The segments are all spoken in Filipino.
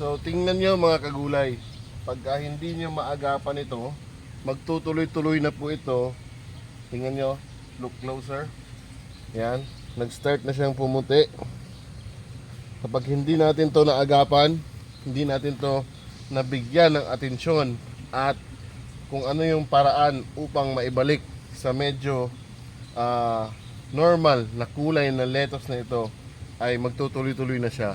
So tingnan nyo mga kagulay. Pagka hindi nyo maagapan ito, magtutuloy-tuloy na po ito. Tingnan nyo, look closer. Yan, nag-start na siyang pumuti. Kapag hindi natin to naagapan, hindi natin to nabigyan ng atensyon at kung ano yung paraan upang maibalik sa medyo ah, normal na kulay na lettuce na ito ay magtutuloy-tuloy na siya.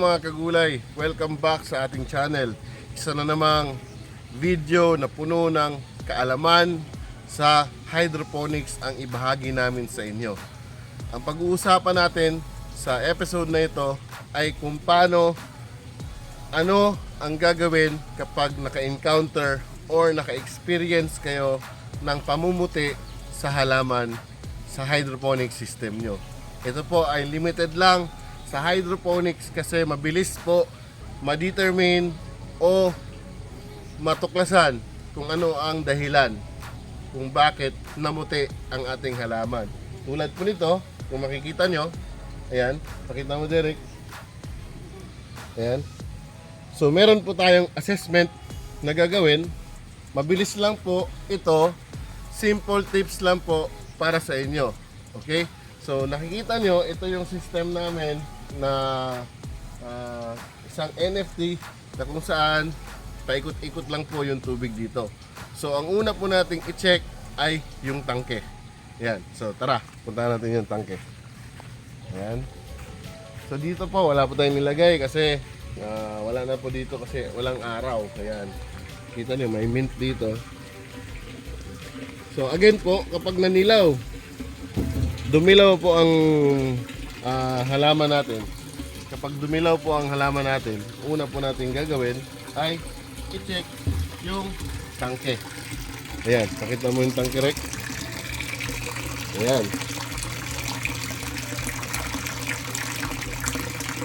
mga kagulay. Welcome back sa ating channel. Isa na namang video na puno ng kaalaman sa hydroponics ang ibahagi namin sa inyo. Ang pag-uusapan natin sa episode na ito ay kung paano ano ang gagawin kapag naka-encounter or naka-experience kayo ng pamumuti sa halaman sa hydroponic system nyo. Ito po ay limited lang sa hydroponics kasi mabilis po ma-determine o matuklasan kung ano ang dahilan kung bakit namuti ang ating halaman. Tulad po nito, kung makikita nyo, ayan, pakita mo Derek. Ayan. So meron po tayong assessment na gagawin. Mabilis lang po ito. Simple tips lang po para sa inyo. Okay? So nakikita nyo, ito yung system namin na ah, isang NFT na kung saan paikot-ikot lang po yung tubig dito. So ang una po nating i-check ay yung tangke. Yan. So tara, punta natin yung tangke. Ayan. So dito po wala po tayong nilagay kasi ah, wala na po dito kasi walang araw. Ayan. Kita niyo may mint dito. So again po kapag nanilaw dumilaw po ang ah, halaman natin. Kapag dumilaw po ang halaman natin, una po natin gagawin ay i-check yung tangke. Ayan, pakita mo yung tangke rek. Ayan.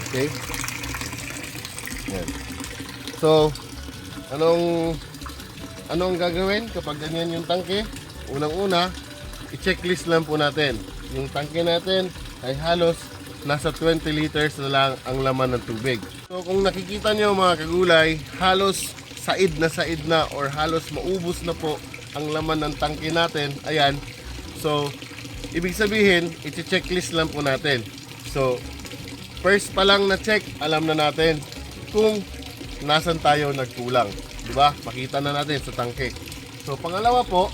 Okay. Ayan. So, anong anong gagawin kapag ganyan yung tangke? Unang-una, i-checklist lang po natin. Yung tangke natin ay halos nasa 20 liters na lang ang laman ng tubig. So kung nakikita nyo mga kagulay, halos said na said na or halos maubos na po ang laman ng tangke natin. Ayan. So, ibig sabihin, i-checklist lang po natin. So, first pa lang na check, alam na natin kung nasan tayo nagkulang. Di ba? Makita na natin sa tangke. So, pangalawa po,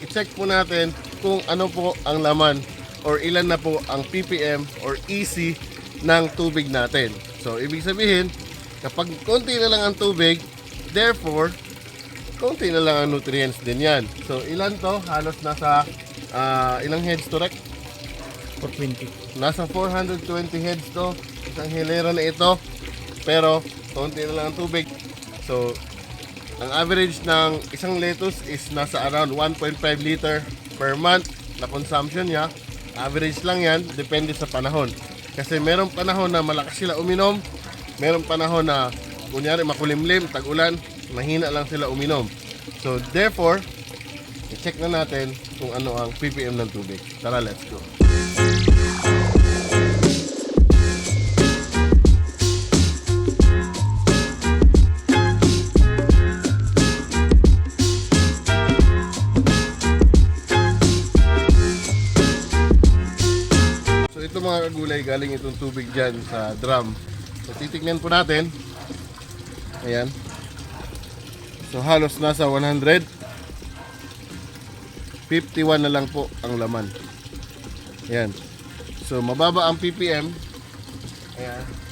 i-check po natin kung ano po ang laman or ilan na po ang ppm or EC ng tubig natin. So, ibig sabihin, kapag konti na lang ang tubig, therefore, konti na lang ang nutrients din yan. So, ilan to? Halos nasa ah, ilang heads to rek? 420. Nasa 420 heads to. Isang hilera na ito. Pero, konti na lang ang tubig. So, ang average ng isang lettuce is nasa around 1.5 liter per month na consumption niya. Average lang yan, depende sa panahon. Kasi merong panahon na malakas sila uminom, merong panahon na kunyari makulimlim, tag-ulan, mahina lang sila uminom. So therefore, i-check na natin kung ano ang ppm ng tubig. Tara, let's go. Galing itong tubig dyan sa drum. So titignan po natin. Ayan. So halos nasa 100. 51 na lang po ang laman. Ayan. So mababa ang ppm. Ayan.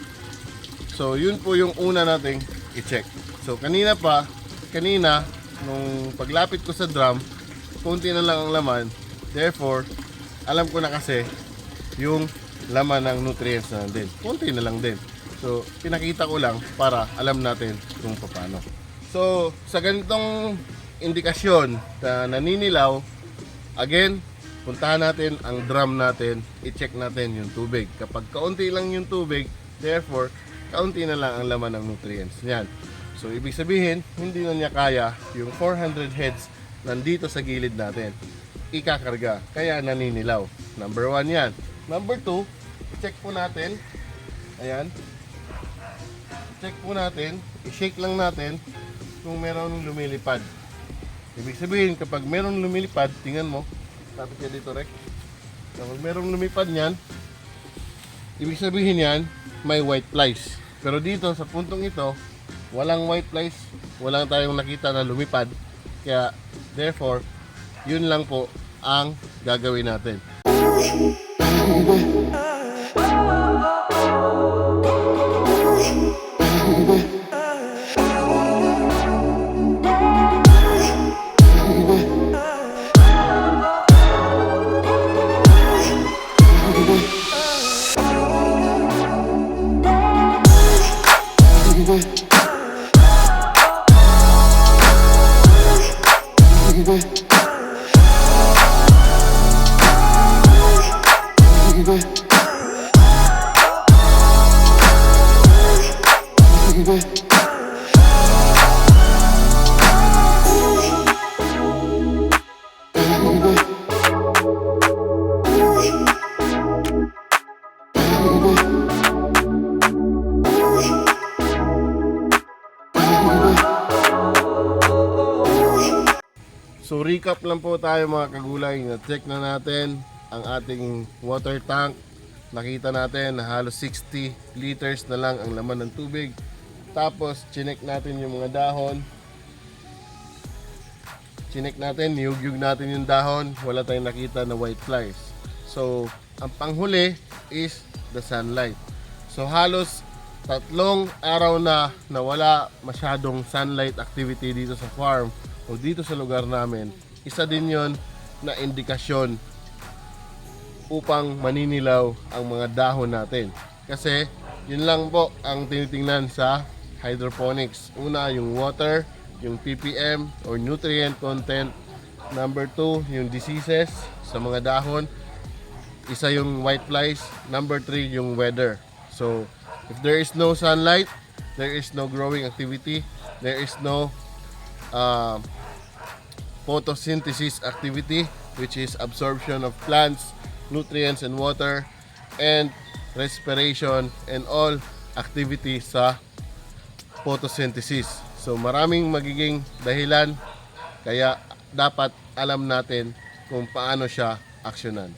So, yun po yung una nating i-check. So, kanina pa, kanina, nung paglapit ko sa drum, konti na lang ang laman. Therefore, alam ko na kasi yung laman ng nutrients na din. Konti na lang din. So, pinakita ko lang para alam natin kung paano. So, sa ganitong indikasyon na naninilaw, again, puntahan natin ang drum natin, i-check natin yung tubig. Kapag kaunti lang yung tubig, therefore, kaunti na lang ang laman ng nutrients niyan. So, ibig sabihin, hindi na niya kaya yung 400 heads nandito sa gilid natin. Ikakarga, kaya naninilaw. Number one yan. Number two, check po natin. Ayan. Check po natin, i-shake lang natin kung meron lumilipad. Ibig sabihin, kapag meron lumilipad, tingnan mo, tapos ka dito, Rek. Kapag merong lumipad niyan, ibig sabihin yan, may white flies. Pero dito, sa puntong ito, walang white flies, walang tayong nakita na lumipad. Kaya, therefore, yun lang po ang gagawin natin. So recap lang po tayo mga kagulay. Na-check na natin ang ating water tank. Nakita natin na halos 60 liters na lang ang laman ng tubig. Tapos chinek natin yung mga dahon. Chinek natin, niyugyug natin yung dahon. Wala tayong nakita na white flies. So ang panghuli is the sunlight. So halos tatlong araw na na wala masyadong sunlight activity dito sa farm o dito sa lugar namin, isa din yon na indikasyon upang maninilaw ang mga dahon natin. Kasi yun lang po ang tinitingnan sa hydroponics. Una, yung water, yung ppm or nutrient content. Number two, yung diseases sa mga dahon. Isa yung white flies. Number three, yung weather. So, if there is no sunlight, there is no growing activity, there is no uh, photosynthesis activity, which is absorption of plants, nutrients, and water, and respiration and all activity sa photosynthesis. So maraming magiging dahilan kaya dapat alam natin kung paano siya aksyonan.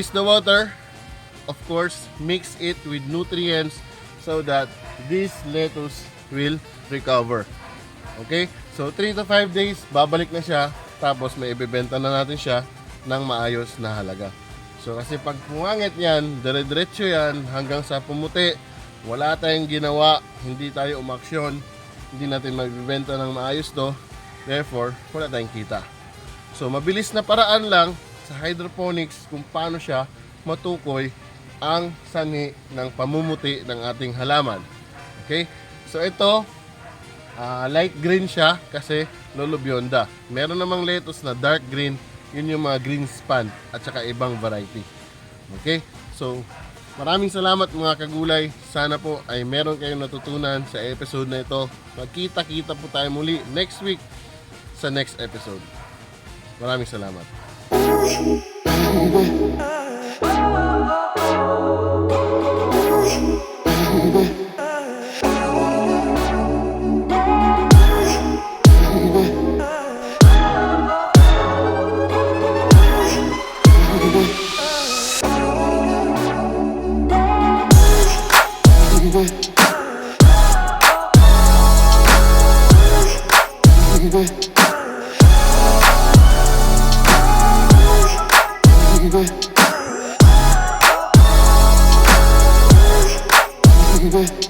Increase the water. Of course, mix it with nutrients so that this lettuce will recover. Okay? So 3 to 5 days, babalik na siya. Tapos may ibebenta na natin siya ng maayos na halaga. So kasi pag pumangit yan, dire-diretso yan hanggang sa pumuti, wala tayong ginawa, hindi tayo umaksyon, hindi natin magbibenta ng maayos to, therefore, wala tayong kita. So mabilis na paraan lang sa hydroponics kung paano siya matukoy ang sanhi ng pamumuti ng ating halaman. Okay? So ito, ah, light green siya kasi lolo bionda. Meron namang lettuce na dark green, yun yung mga green span at saka ibang variety. Okay? So, maraming salamat mga kagulay. Sana po ay meron kayong natutunan sa episode na ito. Magkita-kita po tayo muli next week sa next episode. Maraming salamat. Oh, baby. bende.